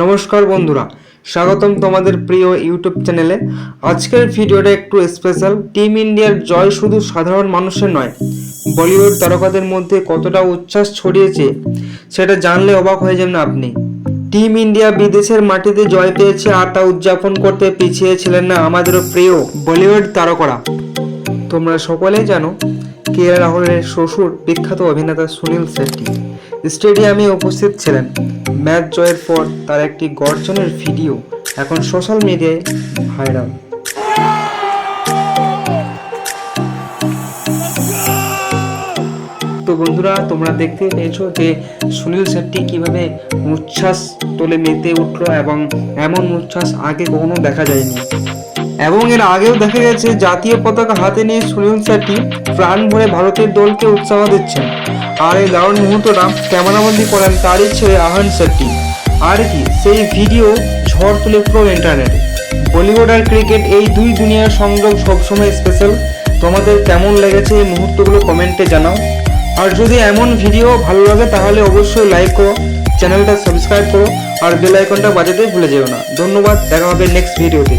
নমস্কার বন্ধুরা, স্বাগতম তোমাদের প্রিয় ইউটিউব চ্যানেলে। আজকের ভিডিওটা একটু স্পেশাল টিম ইন্ডিয়ার জয় শুধু সাধারণ মানুষের নয় বলিউড তারকাদের মধ্যে কতটা উচ্ছ্বাস ছড়িয়েছে, সেটা জানলে অবাক হয়ে যাবেন আপনি। টিম ইন্ডিয়া বিদেশের মাটিতে জয় পেয়েছে আর তা উদযাপন করতে পিছিয়ে ছিলেন না আমাদেরও প্রিয় বলিউড তারকারা। তোমরা সকলেই জানো কে রাহুলের শ্বশুর বিখ্যাত অভিনেতা সুনীল শেট্টি। স্টেডিয়ামে উপস্থিত ছিলেন। ম্যাচ জয়ের পর তার একটি গর্জনের ভিডিও এখন সোশ্যাল মিডিয়ায় ভাইরাল। তো বন্ধুরা, তোমরা দেখতে পেয়েছ যে সুনীল শেট্টি কীভাবে উচ্ছ্বাস তোলে মেতে উঠল এবং এমন উচ্ছ্বাস আগে কখনো দেখা যায়নি। এবং এর আগেও দেখা গেছে জাতীয় পতাকা হাতে নিয়ে সুনীল শেট্টি প্রাণ ভরে ভারতের দলকে উৎসাহ দিচ্ছেন। আর এই দারুণ মুহূর্তটা ক্যামেরাবন্দি করেন তারই ছেলে আহান শেট্টি। আর কি, সেই ভিডিও ঝড় তুলে পুরো ইন্টারনেটে বলিউড আর ক্রিকেট এই দুই দুনিয়ার সংযোগ সবসময় স্পেশাল তোমাদের কেমন লেগেছে এই মুহূর্তগুলো কমেন্টে জানাও। আর যদি এমন ভিডিও ভালো লাগে তাহলে অবশ্যই লাইক করো চ্যানেলটা সাবস্ক্রাইব করো, আর বেল আইকনটা বাজাতে ভুলে যেও না। ধন্যবাদ, দেখা হবে নেক্সট ভিডিওতে